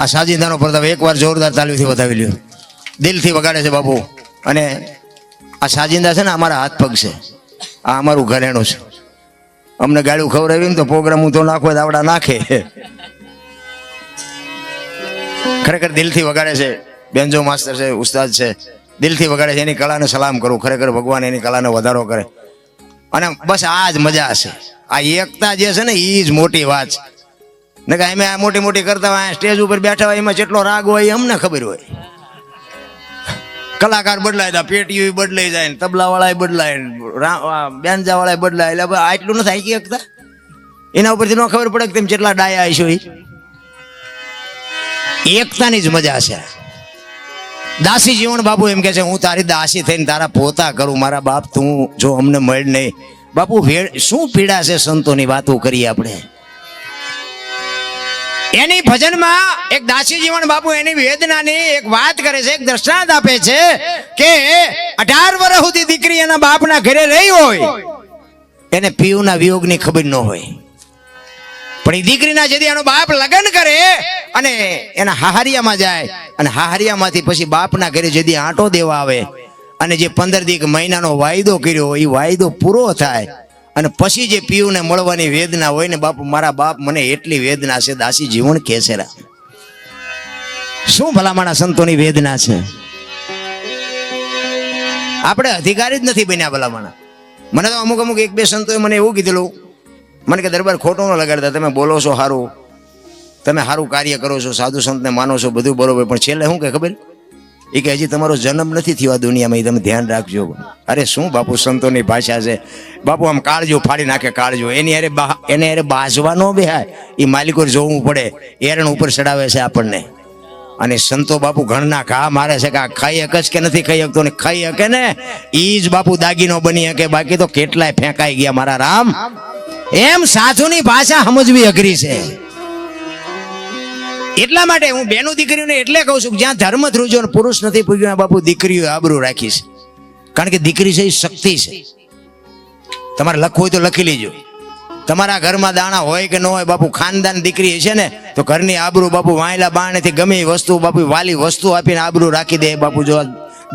આ સાજિંદાનો પ્રતાપ એકવાર જોરદાર તાલીમથી વધાવી લ્યો. દિલથી વગાડે છે બાપુ. અને આ સાજિંદા છે ને અમારા હાથ પગ છે. આ અમારું ઘરેણું છે. અમને ગાડું ખવડાવી તો પ્રોગ્રામ હું તો નાખો દાવડા નાખે. ખરેખર દિલથી વગાડે છે. બેન્જો માસ્તર છે, ઉસ્તાદ છે. દિલથી વગાડે છે, એની કલાને સલામ કરું. ખરેખર ભગવાન એની કલાને વધારો કરે. અને બસ આ જ મજા છે આ એકતા જે છે ને એ જ મોટી વાત છે. ને કે અમે આ મોટી મોટી કરતા હોય સ્ટેજ ઉપર બેઠા હોય, એમાં જેટલો રાગ હોય એ અમને ખબર હોય. કલાકાર બદલાય તા પેટીઓ બદલાઈ જાય ને તબલા વાળા બદલાય બેનજા વાળા બદલાય, એટલે આટલું નથી આંકી શકતા એના ઉપરથી ન ખબર પડે કે તમે જેટલા ડાયા છો એ એકતાની જ મજા છે. દાસી જીવન બાપુ એમ કે છે, હું તારી દાસી થઈને તારા પોતા કરું, મારા બાપ તું જો અમને મળ નહીં. બાપુ શું પીડા છે સંતોની વાતો કરીએ આપણે? એની ભજનમાં એક દાસી જીવન બાપુ એની વેદનાની એક વાત કરે છે, એક દ્રષ્ટાંત આપે છે કે અઢાર વર્ષ સુધી દીકરી એના બાપના ઘરે રહી હોય, એને પીયુના વિયોગની ખબર ન હોય. પણ એ દીકરીના જેથી એનો બાપ લગ્ન કરે અને એના હાહરિયામાં જાય, અને હાહરિયામાંથી પછી બાપના ઘરે જેથી આંટો દેવા આવે, અને જે પંદર દીક મહિનાનો વાયદો કર્યો એ વાયદો પૂરો થાય. અને પછી જે પીયુને મળવાની વેદના હોય ને બાપુ, મારા બાપ મને એટલી વેદના છે, દાસી જીવન કે છે શું ભલામણા સંતોની વેદના છે? આપણે અધિકારી જ નથી બન્યા ભલામણા. મને તો અમુક અમુક એક બે સંતોએ મને એવું કીધેલું, મને કે દરબાર ખોટું ન લગાડતા, તમે બોલો છો સારું. તમે સારું કાર્ય કરો છો, સાધુ સંતને માનો છો, બધું બરોબર, પણ છેલ્લે શું કે ખબર? એ કે હજી તમારો જન્મ નથી થયો દુનિયામાં એ તમે ધ્યાન રાખજો. અરે શું બાપુ, સંતોની ભાષા છે. બાપુ, આમ કાળજો, ફાડી નાખે કાળજો. એની અરે બા- એને અરે બાજવા ન બેહાય. એ માલિકો જોવું પડે. એરણ ઉપર ચડાવે છે આપણને. અને સંતો બાપુ ઘણના ઘા મારે છે કે આ ખાઈ હક કે નથી ખાઈ શકતો ને ખાઈ હકે ને? એ જ બાપુ દાગીનો બની શકે બાકી તો કેટલાય ફેંકાઈ ગયા મારા રામ. એમ સાધુની ભાષા સમજવી અઘરી છે. એટલા માટે હું બેનું દીકરીઓને એટલે કહું છું જ્યાં ધર્મ ધ્રુજો પુરુષ નથી પૂજ્યો બાપુ દીકરીઓ આબરૂ રાખી કારણ કે દીકરી છે શક્તિ છે. તમારે લખવું હોય તો લખી લેજો. તમારા ઘરમાં દાણા હોય કે ન હોય, બાપુ ખાનદાન દીકરી છે ને, તો ઘરની આબરૂ બાપુ વાયલા બાણેથી ગમે વસ્તુ બાપુ વાલી વસ્તુ આપીને આબરૂ રાખી દે, બાપુ જો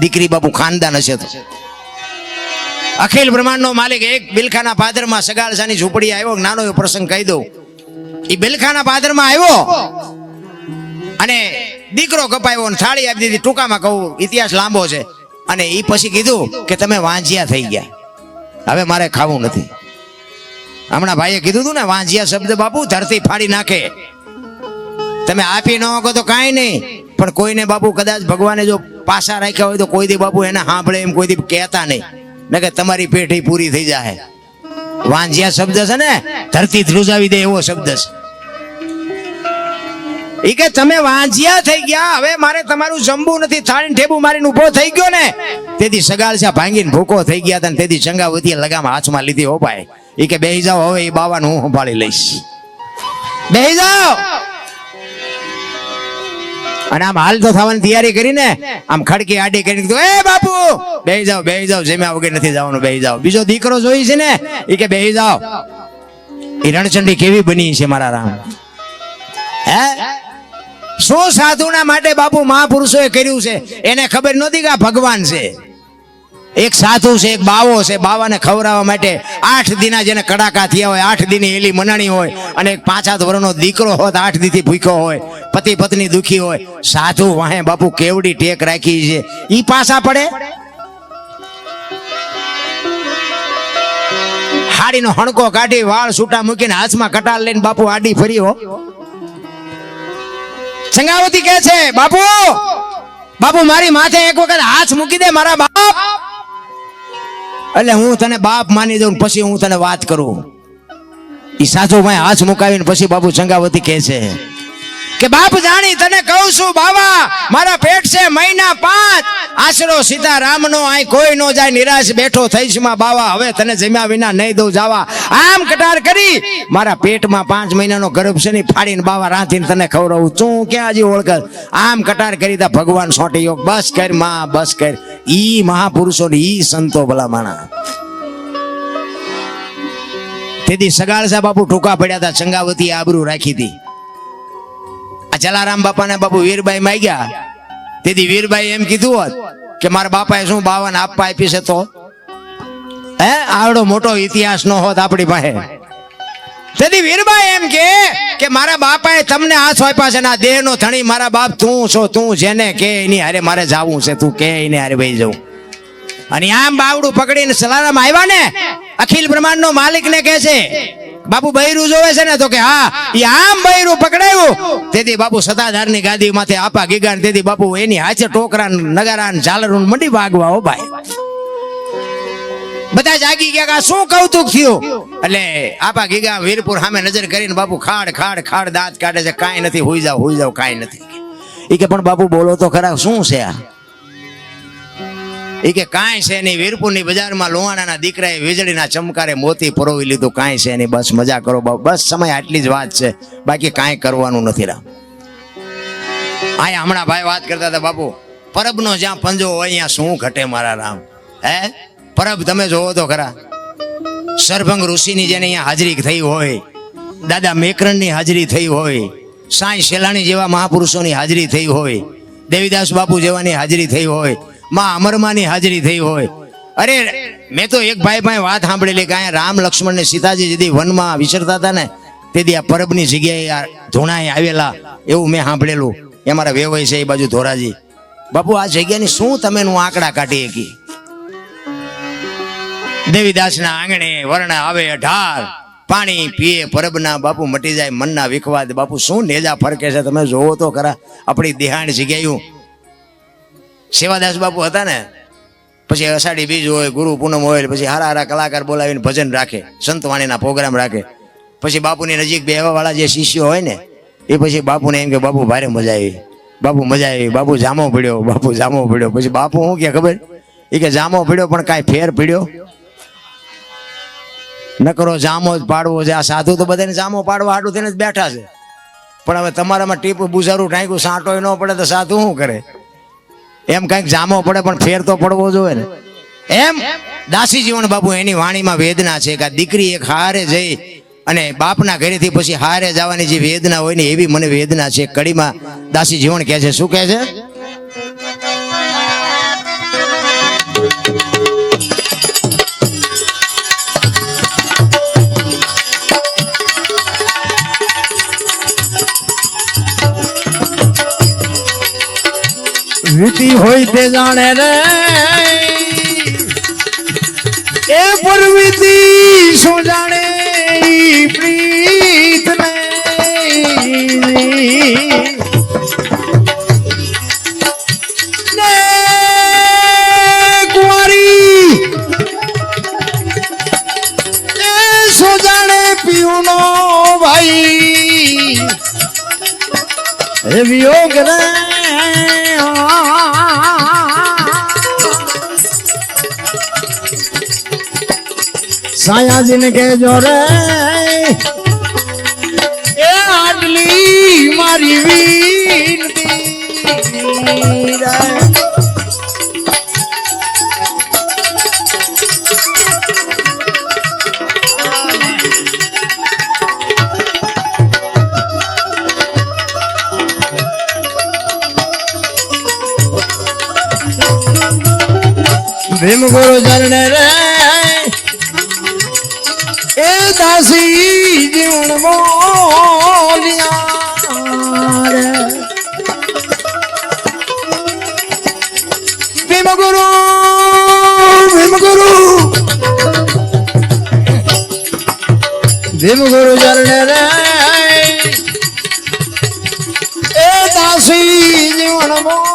દીકરી બાપુ ખાનદાન હશે તો. અખિલ બ્રહ્માંડનો માલિક એક બિલખાના પાદરમાં સગાળસાની ઝૂંપડી આવ્યો નાનો એવો પ્રસંગ કહી દઉં. એ બિલખાના પાદરમાં આવ્યો. અને દીકરો કપાયો ને થાળી આપી દીધી. ટૂંકામાં કહું, ઇતિહાસ લાંબો છે. અને એ પછી કીધું કે તમે વાંજિયા થઈ ગયા. હવે મારે ખાવું નથી. હમણાં ભાઈએ કીધું હતું ને, વાંજિયા શબ્દ બાપુ, ધરતી ફાડી નાખે. તમે આપી ન શકો તો કાંઈ નહીં. પણ કોઈને બાપુ કદાચ ભગવાને જો પાસા રાખ્યા હોય તો કોઈ દી બાપુ એને સાંભળે એમ કોઈ દી કહેતા નહીં. ને કે તમારી પેઢી પૂરી થઈ જાય વાંજિયા શબ્દ છે ને, ધરતી ધ્રુજાવી દે એવો શબ્દ છે. કે તમે વાંજિયા થઈ ગયા. હવે મારે તમારું જમવું નથી થાળી ઠેબુ મારીને ઊભો થઈ ગયો ને. તેથી સગાળસા ભાંગીને ભૂકો થઈ ગયા હતા તેથી ચંગાવતીએ લગામ હાથમાં લીધી હો ભાઈ. એ કે બેહી જાઓ, હવે એ બાવાને હું સંભાળી લઈશ. બેહી જાઓ. અને આમ હાલ તો થવાની તૈયારી કરીને આમ ખડકી આડી કીધું એ બાપુ બે જાઓ બે જાઓ, જેમ્યા વગર નથી જવાનું બે જાઓ. બીજો દીકરો જોઈ છે ને એ કે બે જાઓ. એ રણચંડી કેવી બની છે મારા રામ? હે? શું સાધુના માટે બાપુ મહાપુરુષોએ કર્યું છે? એને ખબર નહોતી કે આ ભગવાન છે. એક સાધુ છે, એક બાવો છે. બાવાને ખવડાવવા માટે આઠ દિના જેને કડાકા થયા હોય, આઠ દિની એલી મનાણી હોય અને એક પાંચ વર્ષનો દીકરો હોત, આઠ દીથી ભૂખ્યો હોય, પતિ પત્ની દુખી હોય, સાધુ વાહે બાપુ કેવડી ટેક રાખી છે. ઈ પાછા પડે? હાડીનો હણકો કાઢી, વાળ છૂટા મૂકીને હાથમાં કટાર લઈને બાપુ આડી ફરી હો સંગાવતી કે છે, બાપુ બાપુ, મારી માથે એક વખત હાથ મૂકી દે મારા બાપ. એટલે હું તને બાપ માની દઉં પછી હું તને વાત કરું. એ સાચો ભાઈ હાથ મુકાવીને પછી બાપુ સંગાવતી કે છે. કે બાપ જાણી તને કહું છું, બાવા, મારા પેટ છે મહિના પાંચ. આશરો સીતારામ નો આય કોઈ નો જાય, નિરાશ બેઠો થઈશમાં બાવા. હવે તને જમ્યા વિના નહીં દઉં જવા. આમ કટાર કરી. મારા પેટમાં પાંચ મહિનાનો ગર્ભ છે ને ફાડીને બાવા રાંધીને તને ખવડાવું. તું ક્યાં હજી ઓળખ? આમ કટાર કરી તા ભગવાન સોટી યોગ બસ કરમાં, બસ કર. ઈ મહાપુરુષો ઈ સંતો ભલા માણા. તેથી સગાળસા બાપુ ટૂંકા પડ્યા હતા ચંગાવતી આબરૂ રાખી હતી આ જલારામ બાપાને બાપુ વીરબાઈ માગ્યા તેથી વીરભાઈ એમ કીધું હોત કે મારા બાપાએ શું બાવન આપવા આપી છે તો? હે? આવડો મોટો ઇતિહાસ નો હોત આપણી પાસે. તેથી વીરભાઈ એમ કે કે મારા બાપાએ તમને હાથ આપ્યા છે ને દેહ દેહનો ધણી, મારા બાપ તું છો, તું જેને કે, એની હારે મારે જાવું છે, તું કે, એને હારે ભાઈ જવું અને આમ બાવડું પકડીને સલારામ આવ્યા ને, અખિલ બ્રહ્માંડ નો માલિક ને કે છે બાપુ બૈરું જોવે છે ને તો કે હા એ આમ બૈરું પકડાયું. તેથી બાપુ સતાધારની ગાદી માથે આપા ગીગાન તેથી બાપુ એની હાચે ટોકરા નગારા ઝાલરું મંડી ભાગવા હો ભાઈ બધા જાગી ગયા શું કૌતુક થયું? એટલે આપા ગીગા વીરપુર સામે નજર કરીને બાપુ ખાડ ખાડ ખાડ દાંત કાઢે છે. કાંઈ નથી હોઈ જાવ હોઈ જાવ કાંઈ નથી. ઈ કે પણ બાપુ બોલો તો ખરા શું છે આ? ઈ કે કાંઈ છે નહીં, વીરપુરની બજારમાં લોહાણાના દીકરાએ વીજળીના ચમકારે મોતી પરોવી લીધું. કાંઈ છે નહીં, બસ મજા કરો બસ સમય આટલી જ વાત છે. બાકી કાંઈ કરવાનું નથી રામ અહીંયા હમણાં ભાઈ વાત કરતા હતા, બાપુ, પરબનો જ્યાં પંજો હોય, અહીંયા શું ઘટે મારા રામ? હે? પરબ તમે જોવો તો ખરા. સરભંગ ઋષિની જેને અહીંયા હાજરી થઈ હોય, દાદા મેકરણની હાજરી થઈ હોય, સાંઈ શેલાણી જેવા મહાપુરુષોની હાજરી થઈ હોય, દેવીદાસ બાપુ જેવાની હાજરી થઈ હોય માં અમરમાની હાજરી થઈ હોય. અરે, મેં તો એક ભાઈ પાસે વાત સાંભળેલી કે અહીંયા રામ લક્ષ્મણ ને સીતાજી જેથી વનમાં વિચરતા હતા ને તેથી આ પરબની જગ્યાએ આ ધૂણાએ આવેલા એવું મેં સાંભળેલું. એ મારા વેવાય છે એ બાજુ ધોરાજી. બાપુ, આ જગ્યાની શું તમે નું આંકડા કાઢી શકી? દેવીદાસના આંગણે વર્ણ આવે અઢાર. પાણી પીએ, પરબના બાપુ મટી જાય, મનના વિખવાદ. બાપુ, શું નેજા ફરકે છે તમે જોવો તો ખરા. આપણી દેહાણ જગ્યાયું સેવાદાસ બાપુ હતા ને, પછી અષાઢી બીજ હોય, ગુરુ પૂનમ હોય, પછી હારા હારા કલાકાર બોલાવીને ભજન રાખે સંતવાણીના પ્રોગ્રામ રાખે. પછી બાપુની નજીક બેહવા વાળા જે શિષ્યો હોય ને, એ પછી બાપુને એમ કે, બાપુ, ભારે મજા આવી. બાપુ મજા આવી. બાપુ જામો પડ્યો, બાપુ જામો પડ્યો. પછી બાપુ શું કે ખબર? એ કે, જામો પડ્યો, પણ કાંઈ ફેર પડ્યો. નકરો જામો જ પાડવો છે. આ સાધુ તો બધાને જામો પાડવા હાટું થઈને જ બેઠા છે. પણ હવે તમારામાં ટીપ બુઝારું ટાંક્યું સાંટોય ન પડે તો સાધુ શું કરે? એમ કંઈક જામો પડે પણ ફેર તો પડવો જોઈએ ને. એમ દાસી જીવન બાપુ એની વાણીમાં વેદના છે કે દીકરી એક હારે જઈ અને બાપના ઘરેથી પછી હારે જવાની જે વેદના હોય ને એવી મને વેદના છે. કડીમાં દાસી જીવન કહે છે. શું કહે છે? વીતી હોય તે જાણે રે. એ પરવીતી શું જાણે પ્રીત ને? કુંવારી. એ શું જાણે ભાઈ? એવી યોગ રે સાયાજીને કહેજો રે એ આટલી મારી વિનતી ભીમ ગુરુ ચરણે રે એ દાસી જીવન બોલિયા ભીમ ગુરુ ભીમ ગુરુ. ભીમ ગુરુ ચરણે રે. એ દાસી જીવન બોલિયા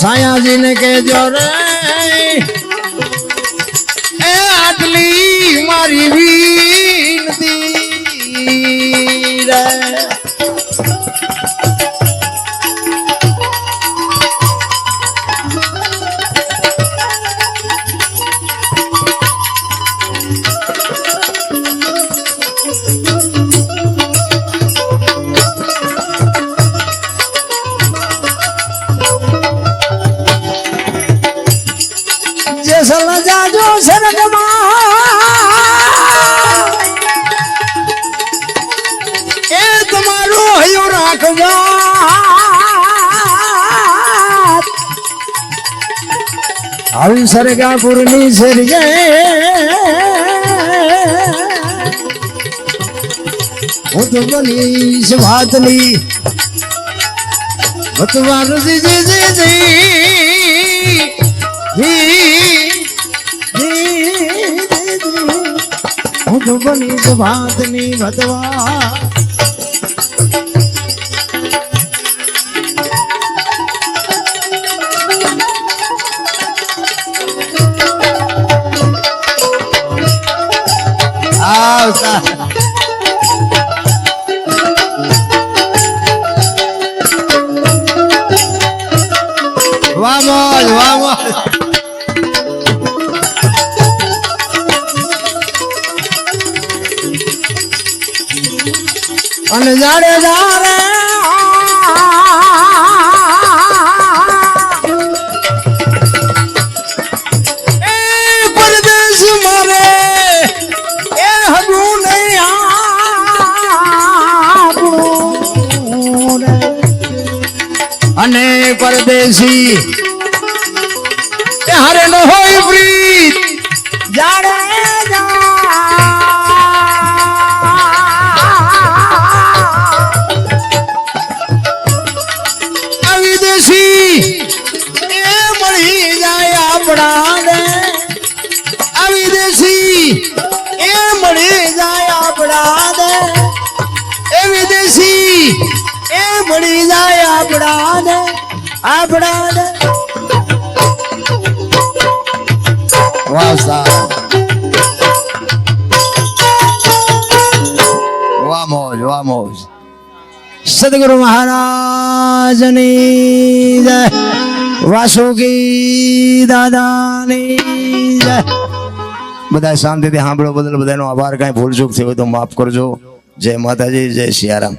સાયાજી ને કે જો રે. જાજો સરગમાં એ તમારું હયું રાખજો આવી સરગાપુરની સરગે હું તો બનીશ વાતની જી જી જી જી. જી. તો બનીશ વાતની આવતા અને જાડે જારે. અને પરદેશી મળી જાય આપણાને આપણાને. વાહ સાહેબ. મોજ, વાહ મોજ. સદગુરુ મહારાજની જય. વાસુકી દાદાની જય. બધા શાંતિથી સાંભળો બદલ બધાનો આભાર. કાંઈ ભૂલ ચૂક થઈ હોય તો માફ કરજો. જય માતાજી, જય સિયારામ.